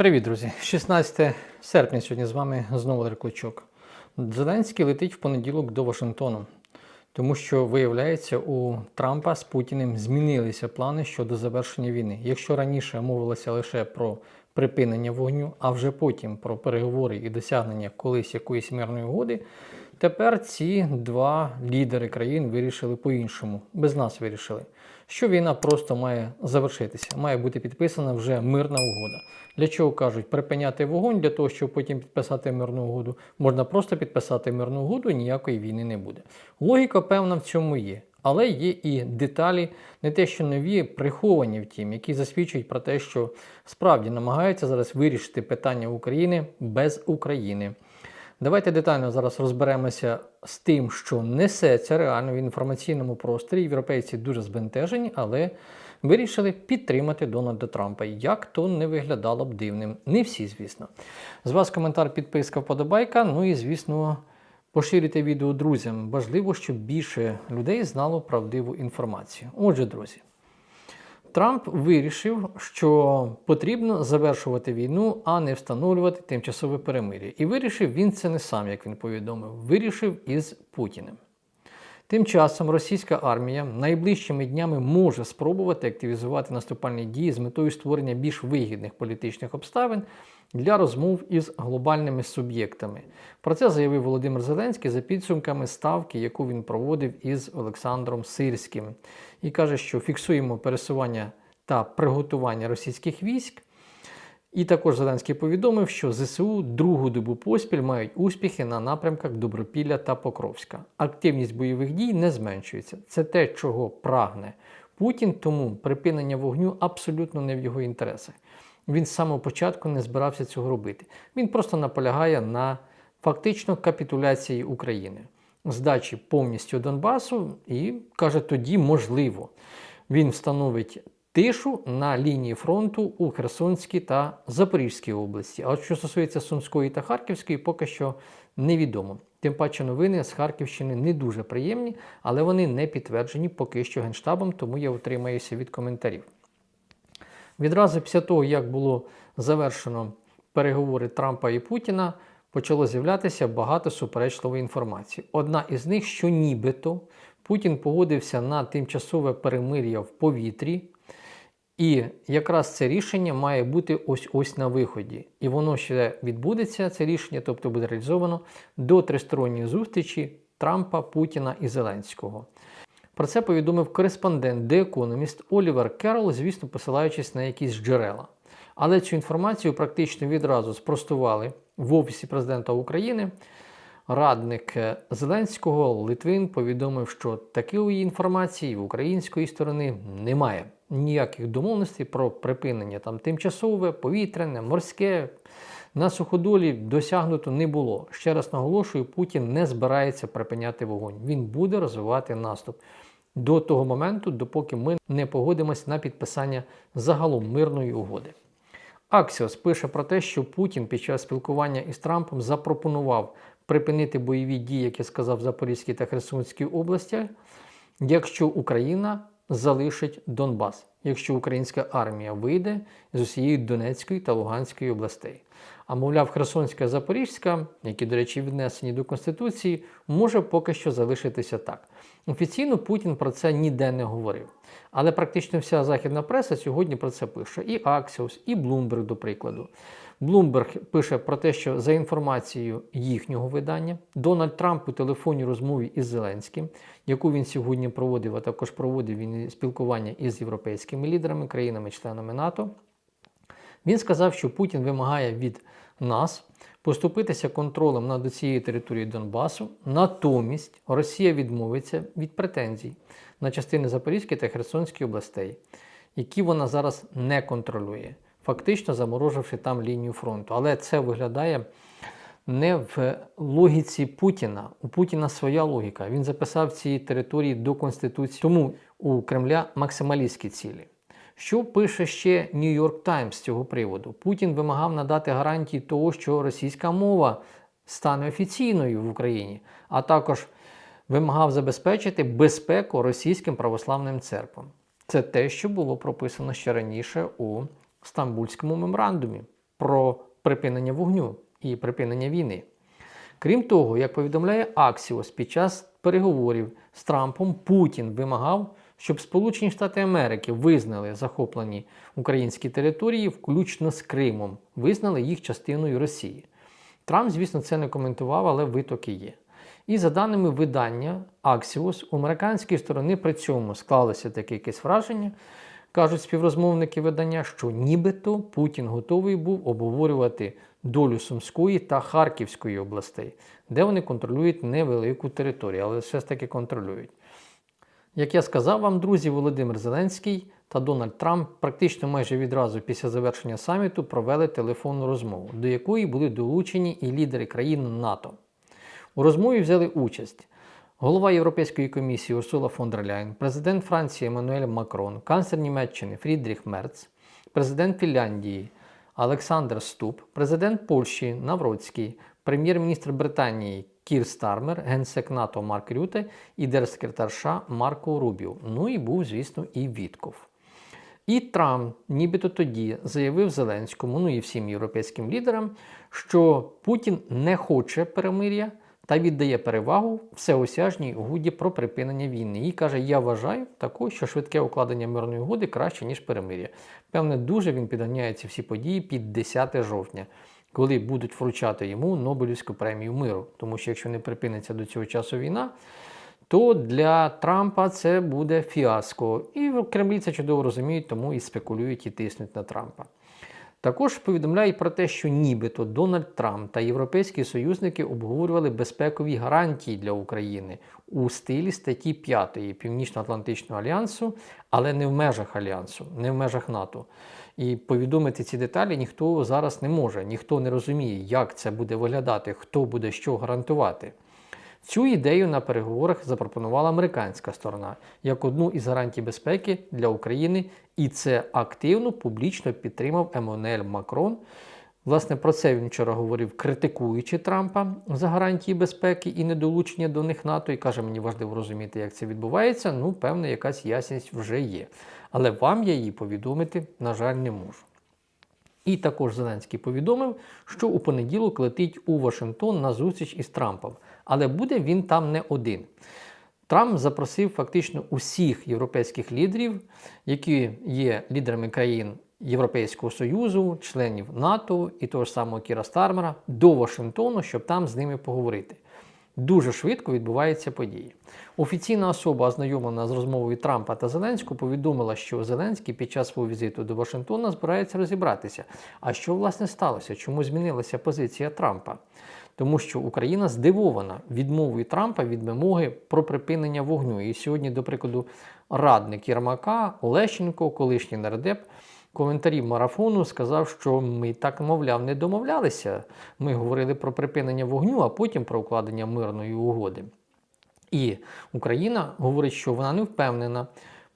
Привіт, друзі! 16 серпня сьогодні з вами знову Клочок. Зеленський летить в понеділок до Вашингтону, тому що, виявляється, у Трампа з Путіним змінилися плани щодо завершення війни. Якщо раніше мовилося лише про припинення вогню, а вже потім про переговори і досягнення колись якоїсь мирної угоди, тепер ці два лідери країн вирішили по-іншому, без нас вирішили, що війна просто має завершитися, має бути підписана вже мирна угода. Для чого кажуть припиняти вогонь, для того, щоб потім підписати мирну угоду, можна просто підписати мирну угоду, ніякої війни не буде. Логіка, певна, в цьому є. Але є і деталі, не те, що нові, приховані втім, які засвідчують про те, що справді намагаються зараз вирішити питання України без України. Давайте детально зараз розберемося з тим, що несеться реально в інформаційному просторі. Європейці дуже збентежені, але вирішили підтримати Дональда Трампа. Як то не виглядало б дивним. Не всі, звісно. З вас коментар, підписка, вподобайка. Ну і, звісно, поширюйте відео друзям. Важливо, щоб більше людей знало правдиву інформацію. Отже, друзі. Трамп вирішив, що потрібно завершувати війну, а не встановлювати тимчасове перемир'я. І вирішив він це не сам, як він повідомив, вирішив із Путіним. Тим часом російська армія найближчими днями може спробувати активізувати наступальні дії з метою створення більш вигідних політичних обставин для розмов із глобальними суб'єктами. Про це заявив Володимир Зеленський за підсумками ставки, яку він проводив із Олександром Сирським, і каже, що фіксуємо пересування та приготування російських військ. І також Зеленський повідомив, що ЗСУ другу добу поспіль мають успіхи на напрямках Добропілля та Покровська. Активність бойових дій не зменшується. Це те, чого прагне Путін, тому припинення вогню абсолютно не в його інтересах. Він з самого початку не збирався цього робити. Він просто наполягає на фактично капітуляції України, здачі повністю Донбасу і каже, тоді можливо. Він встановить тишу на лінії фронту у Херсонській та Запорізькій області. А от що стосується Сумської та Харківської, поки що невідомо. Тим паче новини з Харківщини не дуже приємні, але вони не підтверджені поки що генштабом, тому я утримаюся від коментарів. Відразу після того, як було завершено переговори Трампа і Путіна, почало з'являтися багато суперечливої інформації. Одна із них, що нібито Путін погодився на тимчасове перемир'я в повітрі. І якраз це рішення має бути ось ось на виході. І воно ще відбудеться, це рішення, тобто буде реалізовано до тристоронньої зустрічі Трампа, Путіна і Зеленського. Про це повідомив кореспондент The Economist Олівер Керол, звісно, посилаючись на якісь джерела. Але цю інформацію практично відразу спростували в Офісі президента України. Радник Зеленського Литвин повідомив, що такої інформації в української сторони немає. Ніяких домовленостей про припинення там тимчасове, повітряне, морське на суходолі досягнуто не було. Ще раз наголошую, Путін не збирається припиняти вогонь. Він буде розвивати наступ до того моменту, допоки ми не погодимося на підписання загалом мирної угоди. Аксіос пише про те, що Путін під час спілкування із Трампом запропонував припинити бойові дії, як я сказав, Запорізькій та Херсонській областях, якщо Україна залишить Донбас, якщо українська армія вийде з усієї Донецької та Луганської областей. А мовляв, Херсонська Запорізька, які, до речі, віднесені до Конституції, може поки що залишитися так. Офіційно Путін про це ніде не говорив. Але практично вся західна преса сьогодні про це пише. І Аксіус, і Блумберг, до прикладу. Блумберг пише про те, що за інформацією їхнього видання, Дональд Трамп у телефонній розмові із Зеленським, яку він сьогодні проводив, а також проводив він спілкування із європейськими лідерами, країнами-членами НАТО, він сказав, що Путін вимагає від нас поступитися контролем над цією територією Донбасу. Натомість Росія відмовиться від претензій на частини Запорізької та Херсонської областей, які вона зараз не контролює, фактично замороживши там лінію фронту. Але це виглядає не в логіці Путіна. У Путіна своя логіка. Він записав ці території до Конституції, тому у Кремля максималістські цілі. Що пише ще York Times з цього приводу? Путін вимагав надати гарантії того, що російська мова стане офіційною в Україні, а також вимагав забезпечити безпеку російським православним церквам. Це те, що було прописано ще раніше у Стамбульському меморандумі. про припинення вогню і припинення війни. Крім того, як повідомляє Аксіос, під час переговорів з Трампом Путін вимагав, щоб Сполучені Штати Америки визнали захоплені українські території, включно з Кримом, визнали їх частиною Росії. Трамп, звісно, це не коментував, але витоки є. І за даними видання Axios, у американської сторони при цьому склалося таке якесь враження, кажуть співрозмовники видання, що нібито Путін готовий був обговорювати долю Сумської та Харківської областей, де вони контролюють невелику територію, але все ж таки контролюють. Як я сказав вам, друзі, Володимир Зеленський та Дональд Трамп практично майже відразу після завершення саміту провели телефонну розмову, до якої були долучені і лідери країн НАТО. У розмові взяли участь голова Європейської комісії Урсула фон дер Ляйн, президент Франції Еммануель Макрон, канцлер Німеччини Фрідріх Мерц, президент Фінляндії Олександр Ступ, президент Польщі Навроцький, прем'єр-міністр Британії Кір Стармер, генсек НАТО Марк Рюте і держсекретар США Марко Рубіо. Ну і був, звісно, і Вітков. І Трамп, нібито тоді, заявив Зеленському, ну і всім європейським лідерам, що Путін не хоче перемир'я та віддає перевагу всеосяжній угоді про припинення війни. І каже: Я вважаю також, що швидке укладення мирної угоди краще, ніж перемир'я. Певне, дуже він підганяє ці всі події під 10 жовтня, коли будуть вручати йому Нобелівську премію миру. Тому що якщо не припиниться до цього часу війна, то для Трампа це буде фіаско. І в Кремлі це чудово розуміють, тому і спекулюють і тиснуть на Трампа. Також повідомляють про те, що нібито Дональд Трамп та європейські союзники обговорювали безпекові гарантії для України у стилі статті 5 Північно-Атлантичного альянсу, але не в межах альянсу, не в межах НАТО. І повідомити ці деталі ніхто зараз не може, ніхто не розуміє, як це буде виглядати, хто буде що гарантувати. Цю ідею на переговорах запропонувала американська сторона як одну із гарантій безпеки для України, і це активно публічно підтримав Еммануель Макрон. Власне, про це він вчора говорив, критикуючи Трампа за гарантії безпеки і недолучення до них НАТО, і каже, мені важливо розуміти, як це відбувається. Ну, певна, якась ясність вже є. Але вам я її повідомити, на жаль, не можу. І також Зеленський повідомив, що у понеділок летить у Вашингтон на зустріч із Трампом, але буде він там не один. Трамп запросив фактично усіх європейських лідерів, які є лідерами країн Європейського Союзу, членів НАТО і того ж самого Кіра Стармера, до Вашингтону, щоб там з ними поговорити. Дуже швидко відбуваються події. Офіційна особа, ознайомлена з розмовою Трампа та Зеленського, повідомила, що Зеленський під час свого візиту до Вашингтона збирається розібратися. А що власне сталося? Чому змінилася позиція Трампа? Тому що Україна здивована відмовою Трампа від вимоги про припинення вогню. І сьогодні, до прикладу, радник Єрмака Олещенко, колишній нардеп, коментарів марафону сказав, що ми так, мовляв, не домовлялися. Ми говорили про припинення вогню, а потім про укладення мирної угоди. І Україна говорить, що вона не впевнена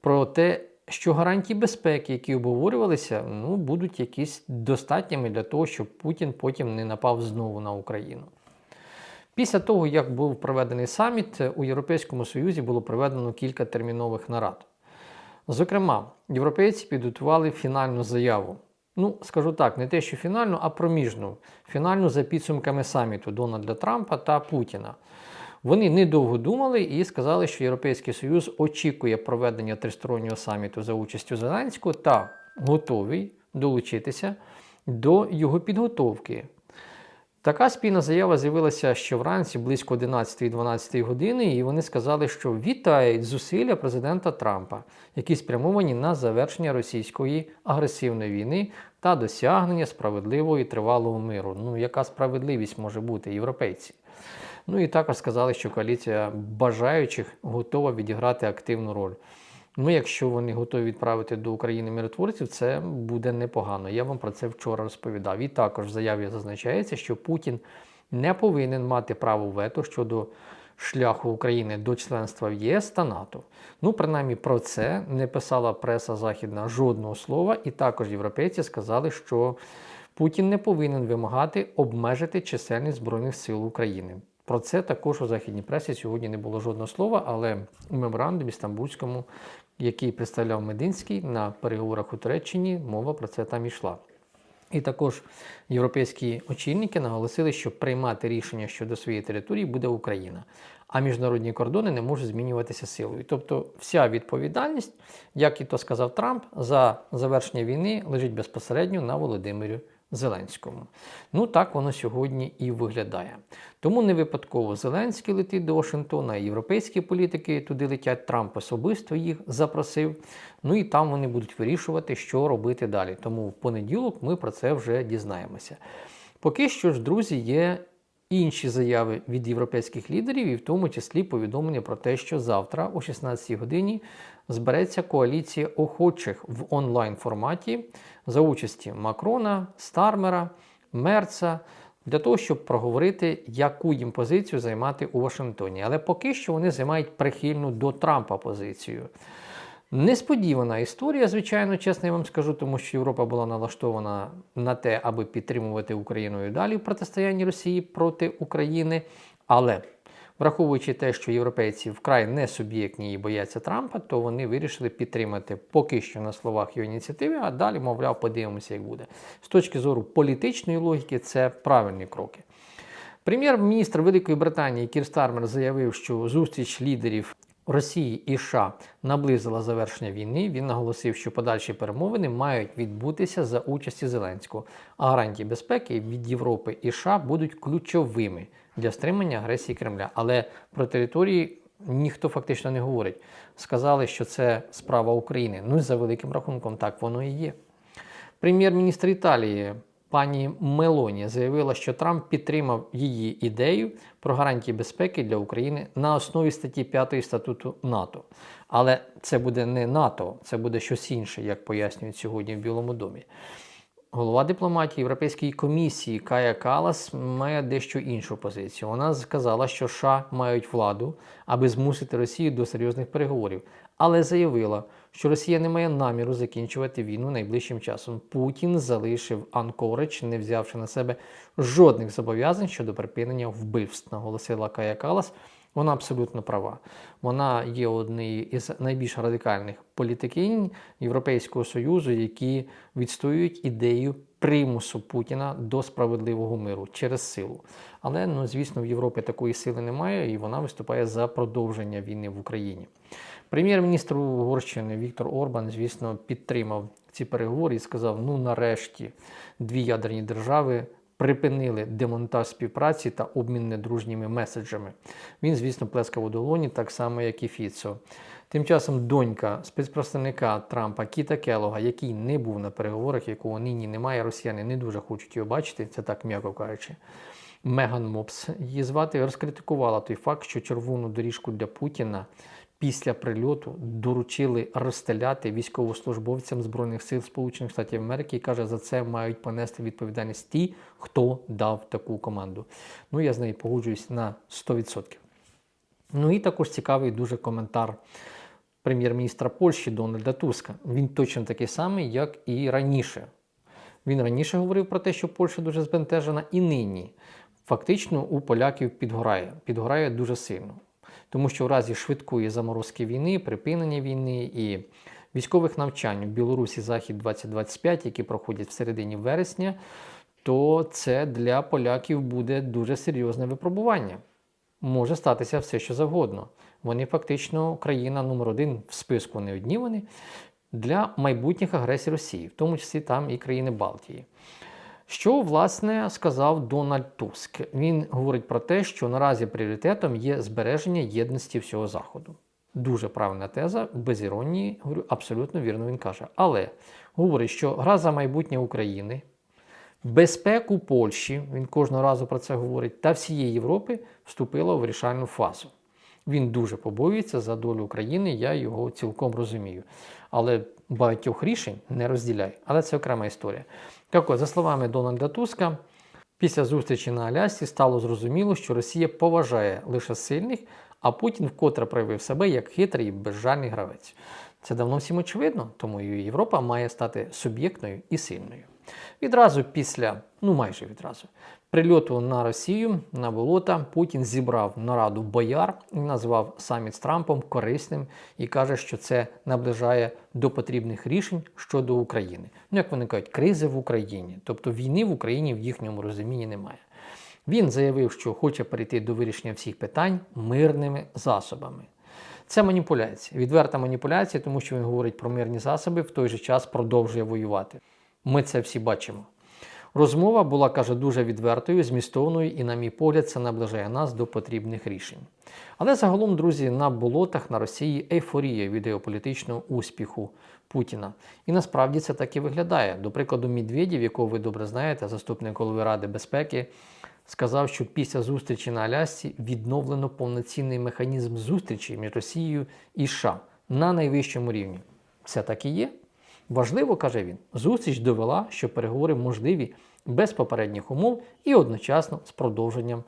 про те, що гарантії безпеки, які обговорювалися, ну, будуть якісь достатніми для того, щоб Путін потім не напав знову на Україну. Після того, як був проведений саміт, у Європейському Союзі було проведено кілька термінових нарад. Зокрема, європейці підготували фінальну заяву. Ну, скажу так, не те, що фінальну, а проміжну. Фінальну за підсумками саміту Дональда Трампа та Путіна. Вони недовго думали і сказали, що Європейський Союз очікує проведення тристороннього саміту за участю Зеленського та готовий долучитися до його підготовки. Така спільна заява з'явилася ще вранці близько 11-12 години, і вони сказали, що вітають зусилля президента Трампа, які спрямовані на завершення російської агресивної війни та досягнення справедливого і тривалого миру. Ну, яка справедливість може бути європейці? Ну і також сказали, що коаліція бажаючих готова відіграти активну роль. Ну, якщо вони готові відправити до України миротворців, це буде непогано. Я вам про це вчора розповідав. І також в заяві зазначається, що Путін не повинен мати право вето щодо шляху України до членства в ЄС та НАТО. Ну, принаймні, про це не писала преса західна жодного слова, і також європейці сказали, що Путін не повинен вимагати обмежити чисельність Збройних сил України. Про це також у західній пресі сьогодні не було жодного слова, але у меморандумі Стамбульському, який представляв Мединський на переговорах у Туреччині, мова про це там йшла. І також європейські очільники наголосили, що приймати рішення щодо своєї території буде Україна, а міжнародні кордони не можуть змінюватися силою. Тобто, вся відповідальність, як і то сказав Трамп, за завершення війни лежить безпосередньо на Володимирі Зеленському. Ну так воно сьогодні і виглядає. Тому не випадково Зеленський летить до Вашингтона, європейські політики туди летять. Трамп особисто їх запросив. Ну і там вони будуть вирішувати, що робити далі. Тому в понеділок ми про це вже дізнаємося. Поки що ж, друзі, є інші заяви від європейських лідерів, і в тому числі повідомлення про те, що завтра о 16 годині збереться коаліція охочих в онлайн форматі за участі Макрона, Стармера, Мерца. Для того, щоб проговорити, яку їм позицію займати у Вашингтоні. Але поки що вони займають прихильну до Трампа позицію. Несподівана історія, звичайно, чесно я вам скажу, тому що Європа була налаштована на те, аби підтримувати Україну і далі в протистоянні Росії проти України. Але враховуючи те, що європейці вкрай не суб'єктні і бояться Трампа, то вони вирішили підтримати поки що на словах його ініціативи, а далі, мовляв, подивимося, як буде. З точки зору політичної логіки, це правильні кроки. Прем'єр-міністр Великої Британії Кір Стармер заявив, що зустріч лідерів Росії і США наблизила завершення війни. Він наголосив, що подальші перемовини мають відбутися за участі Зеленського, а гарантії безпеки від Європи і США будуть ключовими для стримання агресії Кремля. Але про території ніхто фактично не говорить. Сказали, що це справа України. Ну і за великим рахунком, так воно і є. Прем'єр-міністр Італії пані Мелоні заявила, що Трамп підтримав її ідею про гарантії безпеки для України на основі статті 5 статуту НАТО. Але це буде не НАТО, це буде щось інше, як пояснюють сьогодні в Білому домі. Голова дипломатії Європейської комісії Кая Калас має дещо іншу позицію. Вона сказала, що США мають владу, аби змусити Росію до серйозних переговорів, але заявила, що Росія не має наміру закінчувати війну найближчим часом. Путін залишив Анкорич, не взявши на себе жодних зобов'язань щодо припинення вбивств, наголосила Кая Калас. Вона абсолютно права. Вона є однією із найбільш радикальних політикинь Європейського Союзу, які відстоюють ідею примусу Путіна до справедливого миру через силу. Але, ну, звісно, в Європі такої сили немає, і вона виступає за продовження війни в Україні. Прем'єр-міністр Угорщини Віктор Орбан, звісно, підтримав ці переговори і сказав: ну, нарешті, дві ядерні держави припинили демонтаж співпраці та обмін недружніми меседжами. Він, звісно, плескав у долоні, так само, як і Фіцо. Тим часом донька спецпредставника Трампа Кіта Келога, який не був на переговорах, якого нині немає, росіяни не дуже хочуть його бачити, це так м'яко кажучи. Меган Мопс її звати розкритикувала той факт, що червону доріжку для Путіна після прильоту доручили розстріляти військовослужбовцям Збройних сил Сполучених Штатів Америки і каже, за це мають понести відповідальність ті, хто дав таку команду. Ну, я з нею погоджуюсь на 100%. Ну і також цікавий дуже коментар прем'єр-міністра Польщі Дональда Туска. Він точно такий самий, як і раніше. Він раніше говорив про те, що Польща дуже збентежена, і нині фактично у поляків підгорає. Підгорає дуже сильно. Тому що в разі швидкої заморозки війни, припинення війни і військових навчань в Білорусі Захід 2025, які проходять в середині вересня, то це для поляків буде дуже серйозне випробування. Може статися все, що завгодно. Вони фактично країна номер один в списку не одні вони для майбутніх агресій Росії, в тому числі там і країни Балтії. Що власне сказав Дональд Туск? Він говорить про те, що наразі пріоритетом є збереження єдності всього Заходу. Дуже правильна теза, без іронії, говорю, абсолютно вірно він каже. Але говорить, що гра за майбутнє України, безпеку Польщі, він кожного разу про це говорить, та всієї Європи вступила в вирішальну фазу. Він дуже побоюється за долю України, я його цілком розумію. Але багатьох рішень не розділяю. Але це окрема історія. Так от, за словами Дональда Туска, після зустрічі на Алясці стало зрозуміло, що Росія поважає лише сильних, а Путін вкотре проявив себе як хитрий і безжальний гравець. Це давно всім очевидно, тому і Європа має стати суб'єктною і сильною. Відразу після, ну майже відразу, прильоту на Росію на болота Путін зібрав нараду бояр і назвав саміт з Трампом корисним і каже, що це наближає до потрібних рішень щодо України. Ну, як вони кажуть, кризи в Україні, тобто війни в Україні в їхньому розумінні немає. Він заявив, що хоче перейти до вирішення всіх питань мирними засобами. Це маніпуляція, відверта маніпуляція, тому що він говорить про мирні засоби, в той же час продовжує воювати. Ми це всі бачимо. Розмова була, каже, дуже відвертою, змістовною, і, на мій погляд, це наближає нас до потрібних рішень. Але загалом, друзі, на болотах на Росії ейфорія від геополітичного успіху Путіна. І насправді це так і виглядає. До прикладу, Медведєв, якого ви добре знаєте, заступник голови Ради безпеки, сказав, що після зустрічі на Алясці відновлено повноцінний механізм зустрічі між Росією і США на найвищому рівні. Все так і є. Важливо, каже він, зустріч довела, що переговори можливі без попередніх умов і одночасно з продовженням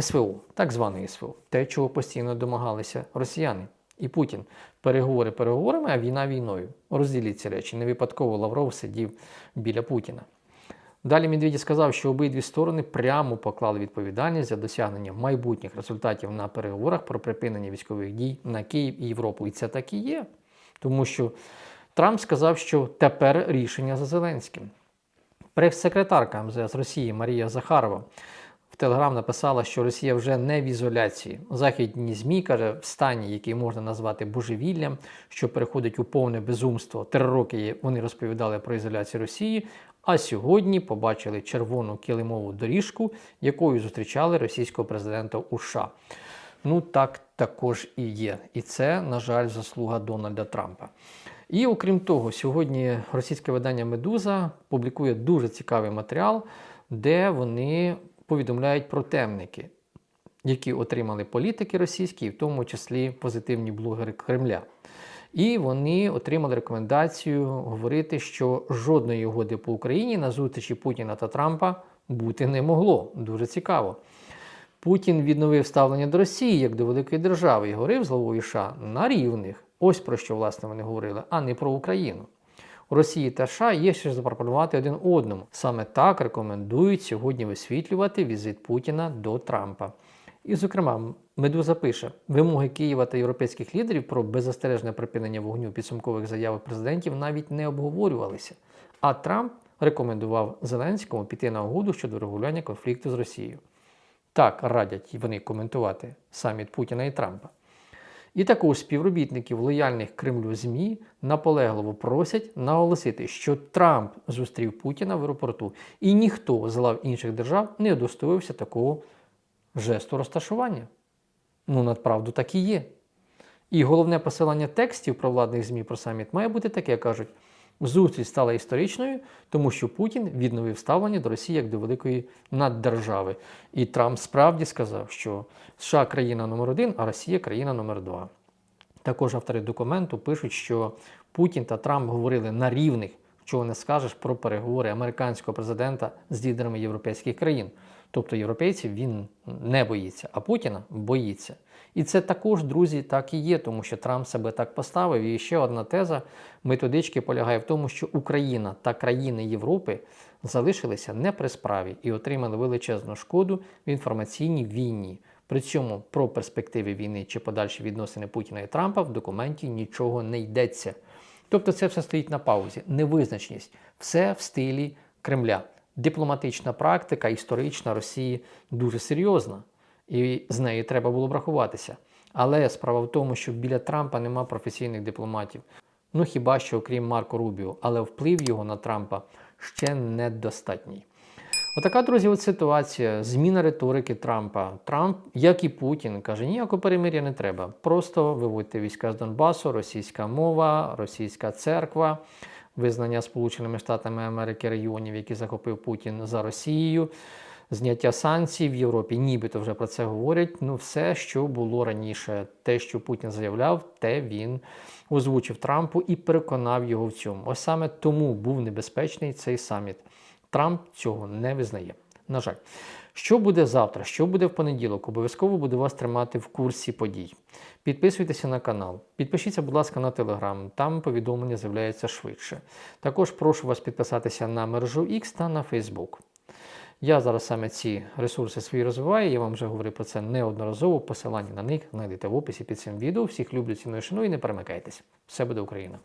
СВО, так званої СВО, те, чого постійно домагалися росіяни і Путін. Переговори переговорами, а війна війною. Розділіть ці речі. Не випадково Лавров сидів біля Путіна. Далі Медведєв сказав, що обидві сторони прямо поклали відповідальність за досягнення майбутніх результатів на переговорах про припинення військових дій на Київ і Європу. І це так і є. Тому що Трамп сказав, що тепер рішення за Зеленським. Прес-секретарка МЗС Росії Марія Захарова в Телеграм написала, що Росія вже не в ізоляції. Західні ЗМІ каже, в стані, який можна назвати божевіллям, що переходить у повне безумство. Три роки вони розповідали про ізоляцію Росії, а сьогодні побачили червону килимову доріжку, якою зустрічали російського президента у США. Ну так також і є. І це, на жаль, заслуга Дональда Трампа. І окрім того, сьогодні російське видання Медуза публікує дуже цікавий матеріал, де вони повідомляють про темники, які отримали політики російські, в тому числі позитивні блогери Кремля. І вони отримали рекомендацію говорити, що жодної угоди по Україні на зустрічі Путіна та Трампа бути не могло. Дуже цікаво. Путін відновив ставлення до Росії як до великої держави і говорив з главою США на рівних. Ось про що власне вони говорили, а не про Україну. У Росії та США є що запропонувати один одному. Саме так рекомендують сьогодні висвітлювати візит Путіна до Трампа. І, зокрема, Медуза пише, вимоги Києва та європейських лідерів про беззастережне припинення вогню підсумкових заяв президентів навіть не обговорювалися. А Трамп рекомендував Зеленському піти на угоду щодо регулювання конфлікту з Росією. Так радять вони коментувати саміт Путіна і Трампа. І також співробітників лояльних Кремлю ЗМІ наполегливо просять наголосити, що Трамп зустрів Путіна в аеропорту, і ніхто з лав інших держав не удостоївся такого жесту розташування. Ну, надправду так і є. І головне посилання текстів про владних ЗМІ про саміт має бути таке, кажуть. Зустріч стала історичною, тому що Путін відновив ставлення до Росії як до великої наддержави. І Трамп справді сказав, що США країна номер один, а Росія країна номер два. Також автори документу пишуть, що Путін та Трамп говорили на рівних, чого не скажеш про переговори американського президента з лідерами європейських країн. Тобто європейців він не боїться, а Путіна боїться. І це також, друзі, так і є, тому що Трамп себе так поставив. І ще одна теза методички полягає в тому, що Україна та країни Європи залишилися не при справі і отримали величезну шкоду в інформаційній війні. При цьому про перспективи війни чи подальші відносини Путіна і Трампа в документі нічого не йдеться. Тобто це все стоїть на паузі, невизначеність, все в стилі Кремля. Дипломатична практика історична Росії дуже серйозна, і з нею треба було б рахуватися. Але справа в тому, що біля Трампа нема професійних дипломатів. Ну хіба що окрім Марко Рубіо, але вплив його на Трампа ще недостатній. Отака, друзі, от ситуація. Зміна риторики Трампа. Трамп, як і Путін, каже, ніякого перемир'я не треба. Просто виводьте війська з Донбасу, російська мова, російська церква, визнання Сполученими Штатами Америки регіонів, які захопив Путін за Росією, зняття санкцій в Європі, нібито вже про це говорять. Ну, все, що було раніше, те, що Путін заявляв, те він озвучив Трампу і переконав його в цьому. Ось саме тому був небезпечний цей саміт. Трамп цього не визнає. На жаль. Що буде завтра? Що буде в понеділок? Обов'язково буду вас тримати в курсі подій. Підписуйтеся на канал, підпишіться, будь ласка, на телеграм, там повідомлення з'являються швидше. Також прошу вас підписатися на мережу X та на Facebook. Я зараз саме ці ресурси свої розвиваю, я вам вже говорив про це неодноразово. Посилання на них знайдете в описі під цим відео. Всіх люблю, ціную, шаную і не перемикайтесь. Все буде Україна!